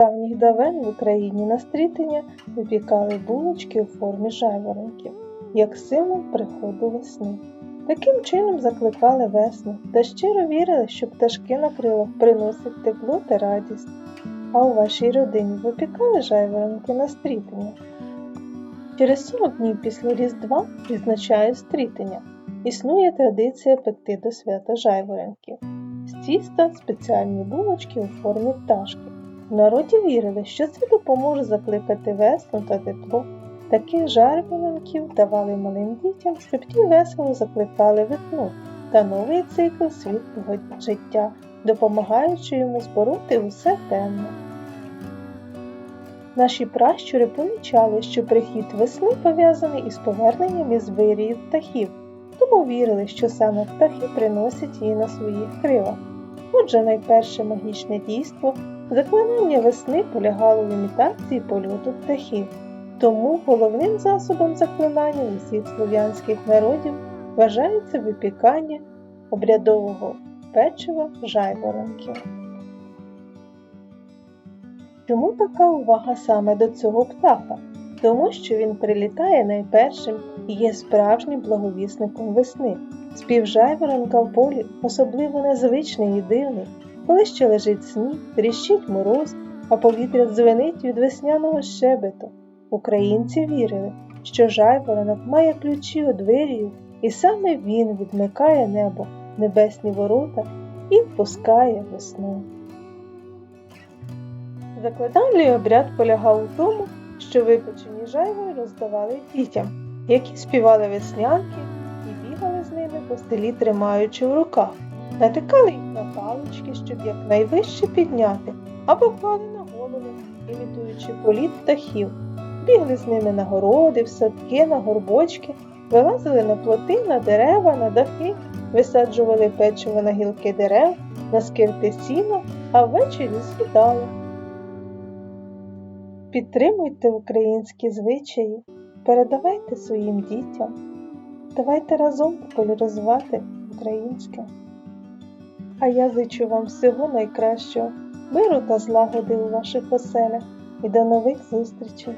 давніх давен в Україні на стрітення випікали булочки у формі жайворонків, як символ приходу весни. Таким чином закликали весну та щиро вірили, що пташки на крилах приносять тепло та радість. А у вашій родині випікали жайворонки на стрітення. Через 40 днів після Різдва відзначає стрітення. Існує традиція пекти до свята жайворонків. З тіста спеціальні булочки у формі пташки. В народі вірили, що це допоможе закликати весну та тепло. Таких жайворонків давали малим дітям, щоб ті весело закликали весну та новий цикл світлого життя, допомагаючи йому збороти усе темне. Наші пращури помічали, що прихід весни пов'язаний із поверненням із вирії птахів, тому вірили, що саме птахи приносять її на своїх крилах. Отже, найперше магічне дійство заклинання весни полягало в імітації польоту птахів. Тому головним засобом заклинання усіх слов'янських народів вважається випікання обрядового печива жайворонків. Чому така увага саме до цього птаха? Тому що він прилітає найпершим і є справжнім благовісником весни. Спів жайворонка в полі особливо незвичний і дивний, ще лежить сніг, тріщить мороз, а повітря дзвенить від весняного щебету. Українці вірили, що жайворонок має ключі у двері, і саме він відмикає небо, небесні ворота і впускає весну. Закладальний обряд полягав у тому, що випечені жайвори роздавали дітям, які співали веснянки і бігали з ними по селі, тримаючи в руках, натикали їх на палички, щоб якнайвище підняти, або клали на голову, імітуючи політ птахів, бігли з ними на городи, в садки, на горбочки, вилазили на плоти, на дерева, на дахи, висаджували печиво на гілки дерев, на скирти сіна, а ввечері з'їдали. Підтримуйте українські звичаї, передавайте своїм дітям. Давайте разом популяризувати українське. А я зичу вам всього найкращого, миру та злагоди у ваших оселях і до нових зустрічей!